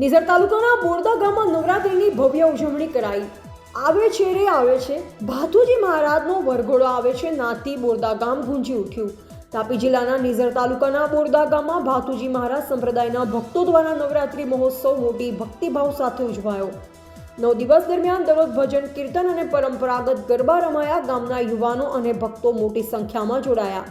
નિઝર તાલુકાના બોરદા ગામમાં નવરાત્રિની ભવ્ય ઉજવણી કરાઈ. આવે છે રે આવે છે. ભાથુજી મહારાજનો વરઘોડો આવે છે નાતી બોરદા ગામ ગુંજી ઉઠ્યું. તાપી જિલ્લાના નિઝર તાલુકાના બોરદા ગામમાં ભાથુજી મહારાજ સંપ્રદાયના ભક્તો દ્વારા નવરાત્રિ મહોત્સવ મોટી ભક્તિભાવ સાથે ઉજવાયો. નવ દિવસ દરમિયાન દરરોજ ભજન, કીર્તન અને પરંપરાગત ગરબા રમાયા ગામના યુવાનો અને ભક્તો મોટી સંખ્યામાં જોડાયા.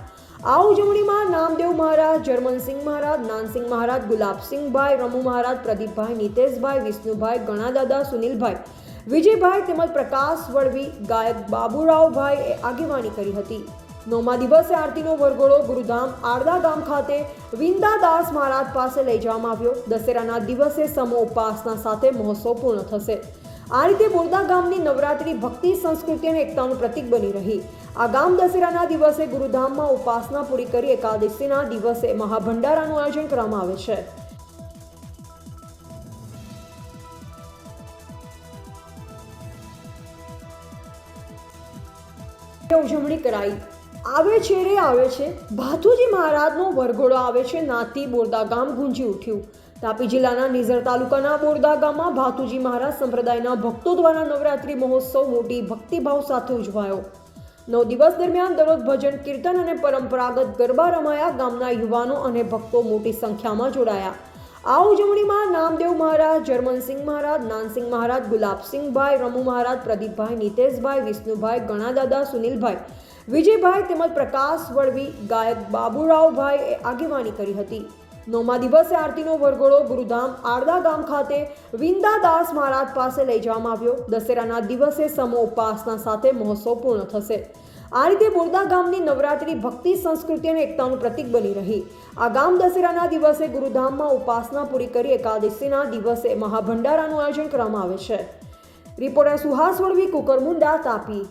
આ ઉજવણીમાં નામદેવ મહારાજ, જર્મનસિંહ મહારાજ, નાનસિંહ મહારાજ, ગુલાબસિંહભાઈ રમુ મહારાજ પ્રદીપભાઈ, નિતેશભાઈ, વિષ્ણુભાઈ, ગણાદાદા, સુનિલભાઈ. વિજયભાઈ તેમજ પ્રકાશ વળવી, ગાયક બાબુરાવભાઈ એ આગેવાની કરી હતી. નવમા દિવસે આરતીનો વરઘોડો ગુરુધામ આરદા ગામ ખાતે વિંદાદાસ મહારાજ પાસે લઈ જવામાં આવ્યો. દશેરાના દિવસે સમો ઉપાસના સાથે મહોત્સવ પૂર્ણ થશે. આ રીતે બોરદા ગામની નવરાત્રી ભક્તિ, સંસ્કૃતિ અને એકતાનું પ્રતીક બની રહી. આ ગામ દશેરાના દિવસે ગુરુધામમાં ઉપાસના પૂરી કરી એકાદશીના દિવસે મહાભંડારાનું આયોજન કરવામાં આવે છે. ઉજવણી કરાઈ. આવે છે રે, આવે છે. ભાથુજી મહારાજનો વરઘોડો આવે છે. નાતી બોરદા ગામ ગુંજી ઉઠ્યું. તાપી જિલ્લાના નિઝર તાલુકાના બોરદા ગામમાં ભાતુજી મહારાજ સંપ્રદાયના ભક્તો દ્વારા નવરાત્રિ મહોત્સવ મોટી ભક્તિભાવ સાથે ઉજવાયો. નવ દિવસ દરમિયાન દરરોજ ભજન, કીર્તન અને પરંપરાગત ગરબા રમાયા ગામના યુવાનો અને ભક્તો મોટી સંખ્યામાં જોડાયા. આ ઉજવણીમાં નામદેવ મહારાજ, જર્મનસિંહ મહારાજ, નાનસિંહ મહારાજ, ગુલાબસિંહભાઈ, રમુ મહારાજ, પ્રદીપભાઈ, નિતેશભાઈ, વિષ્ણુભાઈ, ગણાદાદા, સુનિલભાઈ, વિજયભાઈ તેમજ પ્રકાશ વળવી, ગાયક બાબુરાવભાઈ એ આગેવાની કરી હતી. નવમા દિવસે આરતીનો વરઘોડો ગુરુધામ આરદા ગામ ખાતે વિંદાદાસ મહારાજ પાસે લઈ જવામાં આવ્યો. દશેરાના દિવસે સમો ઉપાસના સાથે મહોત્સવ પૂર્ણ થશે. આ રીતે બોરદા ગામની નવરાત્રી ભક્તિ, સંસ્કૃતિ અને એકતાનું પ્રતીક બની રહી. આ ગામ દશેરાના દિવસે ગુરુધામમાં ઉપાસના પૂરી કરી એકાદશીના દિવસે મહાભંડારાનું આયોજન કરવામાં આવે છે. Reporter Suhas Valvi, Kukarmunda, Tapi.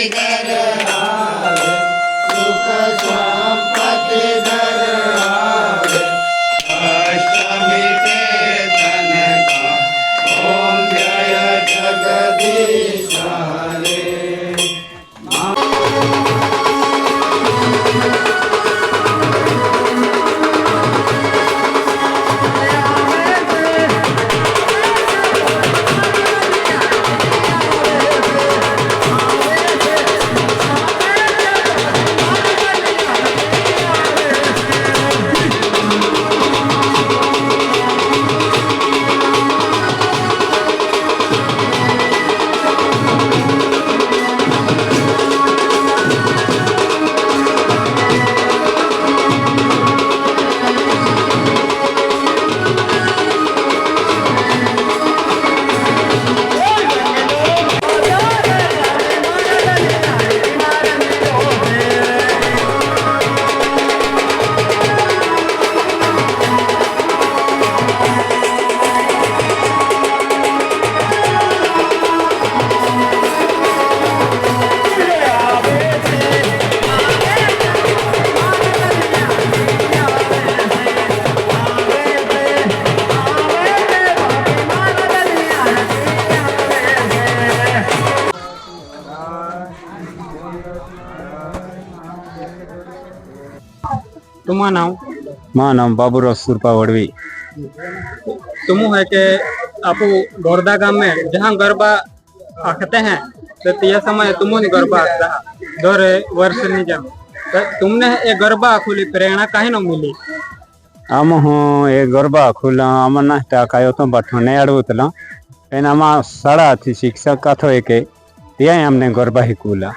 Sri Gadaraj, Rupa Swami. तुम्हारा नाम माँ नाम बाबूराव सुरपा वड़वी तुम है कि आप गोरदा गांव में जहाँ गरबा आखते हैं तो તે સમયે तुम गरबा आखता दर वर्ष ની જેમ તો तुमने ये गरबा आखुली प्रेरणा काहे न मिली આમ હું એ ગરબા ખુલ્લા આમાં નાસ્તા કાયો તો બઠોને અડવું એનામાં શાળાથી શિક્ષક કાથો એ કે ત્યાં અમને ગરબા શીખવલા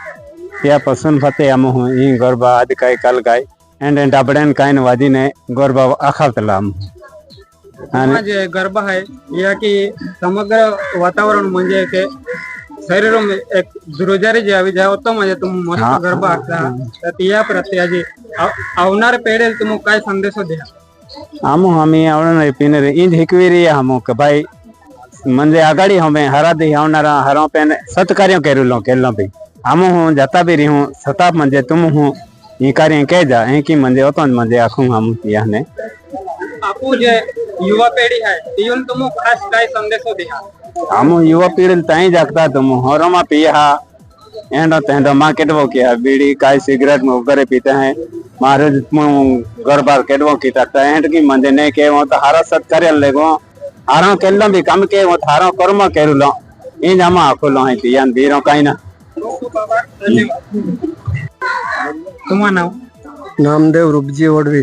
ત્યાં પસંદ ફતે આમ હું ઈ ગરબા આદ કાંઈ કાલ ગાય એન્ડ એન્ડ આપણે કાઈને વાદીને ગરબા આખાવતલા આમ. અને જે ગરબા હે યા કે સમગ્ર વાતાવરણ મંજે કે શરીર એક રોજારી જે આવી જાવ તો મજે તું મસ્ત ગરબા આખતા તિયા પ્રત્યે આજે આવનાર પેઢે તું કાય સંદેશો દે આમો હમી આવણ પીને ઇંજ હિકવેરી હમો કે ભાઈ મંજે આગાડી હમે હરા દે આવનારા હરો પેને સત્કાર્યો કેરુલો કેલો ભઈ. આમો હું જતા બી રહી હું સતા મંજે તું હું ಈ ಕಾರ್ಯ ಕೇದ ಎಂಕಿ ಮಂದಿ ಒತ್ತೊಂದ್ ಮಂದಿ ಅಖುಂ ಹಮುತಿಯಾನೆ આપુ જે યુવા પેઢી હે તીન તુમુ ખાસ કાય સંદેશો દિયા આમો યુવા પેઢી તાઈ જાગતા તુમુ. હોરોમાં પીયા એનો તેનો માં કેટવો કે બીડી કાય સિગરેટ મો ઘરે પીતા હે. મારે મુ ઘર બાર કેટવો કી તકતા એટ કી મંદે ને કે હું તો હારા સત કરે લેગો. હારો કેલમ બી કામ કે હું થારો કર્મ કેરુલો એ જામાં આખો લો હે તિયાન બીરો કાઈ ના. ધન્યવાદ. तुम्हाला नाव नामदेव रूपजी वडवी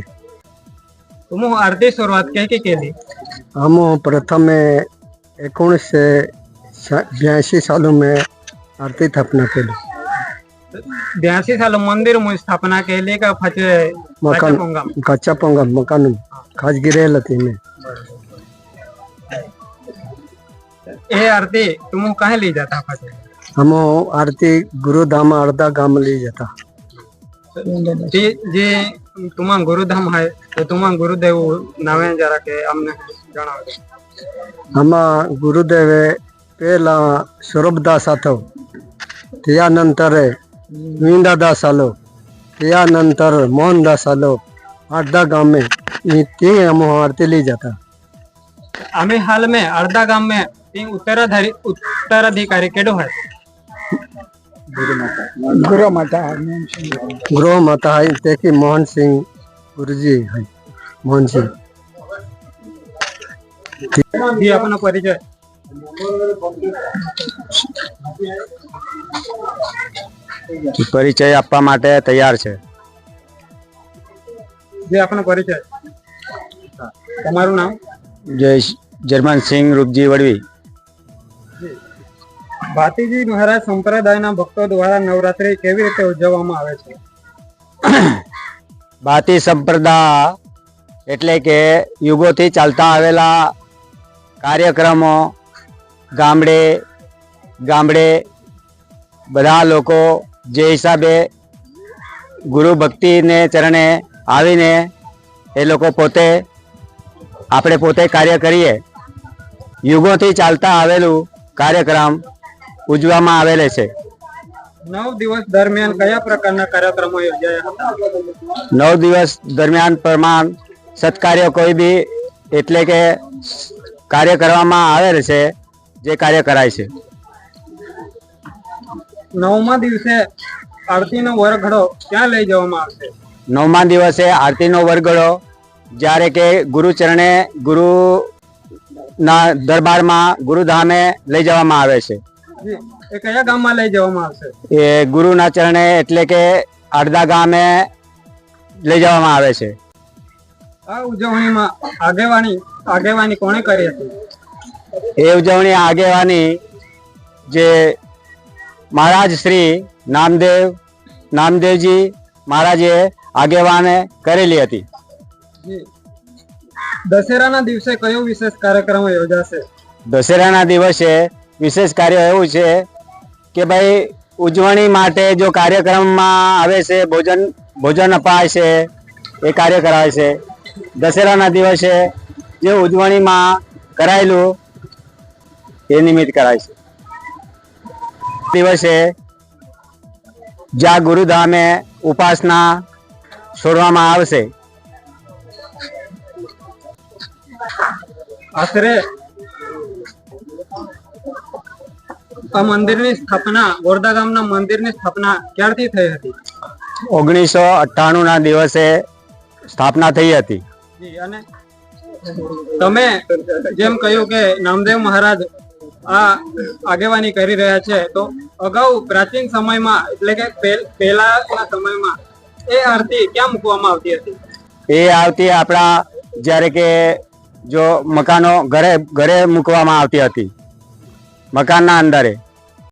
तुम आरती सुरुवात काय की केली हम प्रथम एकोणीसशे ब्याऐंशी सालों में आरती स्थापना केली ब्याऐंशी साल मंदिर में स्थापना केली का फाचे मकान पंगा कच्चा पंगा मकान खाजगी रहेल तिने ये आरती तुम कहाँ ले जाता फाचे हम आरती गुरुधाम अर्धा गाम ली जाता ते जी जी तुम्हा गुरुधाम आहे ते तुम्हा गुरुदेव नावे जरा કે અમને જણાવજો. આમાં ગુરુદેવે પહેલા સૌરભદાસ આથવ त्यानंतर विंदादास आलो त्यानंतर मोहनदास आलो અડધા ગામે તે અમો આરતી લઈ જતા. અમે હાલ મેં અડધા ગામ મેં ઉત્તરાધારી ઉત્તરાધિકારી કેડો હોય ગૃહમાતા ગૃહમાતા મોહન તેથી ગુરુજી હૈ. મોહનસિંહ પરિચય. પરિચય આપવા માટે તૈયાર છે. પરિચય. તમારું નામ? જય જર્મન સિંહ રૂપજી વડવી. ભાતીજી મહારાજ સંપ્રદાયના ભક્તો દ્વારા નવરાત્રી કેવી રીતે ઉજવવામાં આવે છે? ભાતી સંપ્રદાય એટલે કે યુગોથી ચાલતા આવેલા કાર્યક્રમો, ગામડે ગામડે, બધા લોકો જે હિસાબે ગુરુ ભક્તિને ચરણે આવીને એ લોકો પોતે, આપણે પોતે કાર્ય કરીએ. યુગોથી ચાલતા આવેલું કાર્યક્રમ ઉજવવામાં આવેલે છે. નવ દિવસ દરમિયાન કયા પ્રકારના કાર્યક્રમો યોજાયા હતા? નવ દિવસ દરમિયાન પ્રમાણ સત્કાર્ય કોઈ બી એટલે કે કાર્ય કરવામાં આવેલ છે જે કાર્ય કરાય છે. નવમા દિવસે આરતીનો વરઘડો ક્યાં લઈ જવામાં આવશે? નવમા દિવસે આરતીનો વરઘડો જ્યારે કે ગુરુચરણે ગુરુ ના દરબારમાં ગુરુધામે લઈ જવામાં આવે છે. એ કયા ગામમાં લઈ જવામાં આવશે? એ ગુરુના ચરણે એટલે કે અડધા ગામે લઈ જવામાં આવે છે. આ ઉજવણીમાં આગેવાની આગેવાની કોણે કરી હતી? એ ઉજવણી આગેવાની જે મહારાજ શ્રી નામદેવ નામદેવજી મહારાજે આગેવાને કરેલી હતી. દશેરાના દિવસે કયો વિશેષ કાર્યક્રમ યોજાશે? દશેરાના દિવસે વિશેષ કાર્ય એવું છે કે ભાઈ ઉજવણી માટે જો કાર્યક્રમમાં આવે છે, ભોજન ભોજન અપાય છે, એ કાર્ય કરાય છે. દશેરાના દિવસે જે ઉજવણીમાં કરાયેલું એ નિમિત્ત કરાય છે. દિવસે જ્યાં ગુરુધામે ઉપાસના છોડવામાં આવશે. આ મંદિરની સ્થાપના ગોરદા ગામના મંદિરની સ્થાપના ક્યારથી થઈ હતી? ઓગણીસો અઠ્ઠાણું ના દિવસે સ્થાપના થઈ હતી. અને તમે જેમ કહ્યું કે નામદેવ મહારાજ આ આગેવાની કરી રહ્યા છે તો અગાઉ પ્રાચીન સમયમાં એટલે કે પહે- પહેલાના સમયમાં એ આરતી ક્યાં મૂકવામાં આવતી હતી? એ આવતી આપણા જ્યારે કે જો મકાનો ઘરે ઘરે મૂકવામાં આવતી હતી. મકાનના અંદરે.